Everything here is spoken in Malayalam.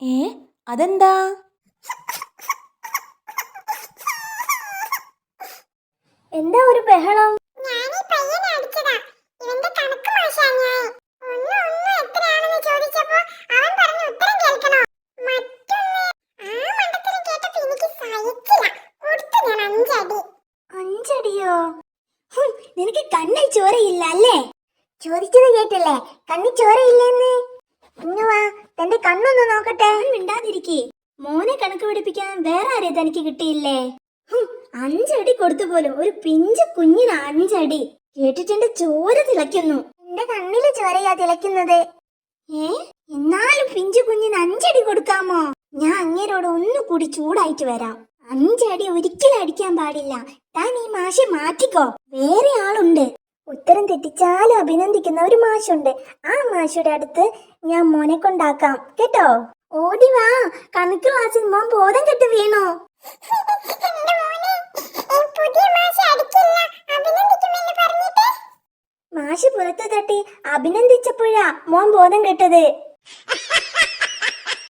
ഏ? അതെന്താ? എന്താ ഒരു ബഹളം? അഞ്ചടിയോ? നിനക്ക് കണ്ണിൽ ചോരയില്ല അല്ലേ? ചോദിച്ചത് കേട്ടില്ലേ? കണ്ണിൽ ചോരയില്ലെന്ന്? തന്റെ കണ്ണൊന്ന് നോക്കട്ടെ. മിണ്ടാതിരിക്കേ. മോനെ കണക്ക് പിടിപ്പിക്കാൻ വേറെ ആരെ തനിക്ക് കിട്ടിയില്ലേ? അഞ്ചടി കൊടുത്തു പോലും ഒരു പിഞ്ച് കുഞ്ഞിന് അഞ്ചടി. കേട്ടിട്ടെന്റെ ചോര തിളയ്ക്കുന്നു. എന്റെ കണ്ണിൽ ചോരയാ തിളയ്ക്കുന്നത്. ഏ? എന്നാലും പിഞ്ചു കുഞ്ഞിന് അഞ്ചടി കൊടുക്കാമോ? ഞാൻ അങ്ങേരോട് ഒന്നുകൂടി ചൂടായിട്ട് വരാം. അഞ്ചടി ഒരിക്കലും അടിക്കാൻ പാടില്ല. താൻ ഈ മാഷെ മാറ്റിക്കോ. വേറെ ആളുണ്ട്. തെറ്റിച്ചാലും അഭിനന്ദിക്കുന്ന ഒരു മാഷുണ്ട്. ആ മാഷുടെ അടുത്ത് ഞാൻ മോനെ കൊണ്ടാക്കാം. കേട്ടോ? ഓടി വാ. കണക്ക് ക്ലാസ്സിൽ മോൻ ബോധം കെട്ട് വീണു. മാഷ് പുറത്തു തട്ടി അഭിനന്ദിച്ചപ്പോഴാ മോൻ ബോധം കെട്ടത്.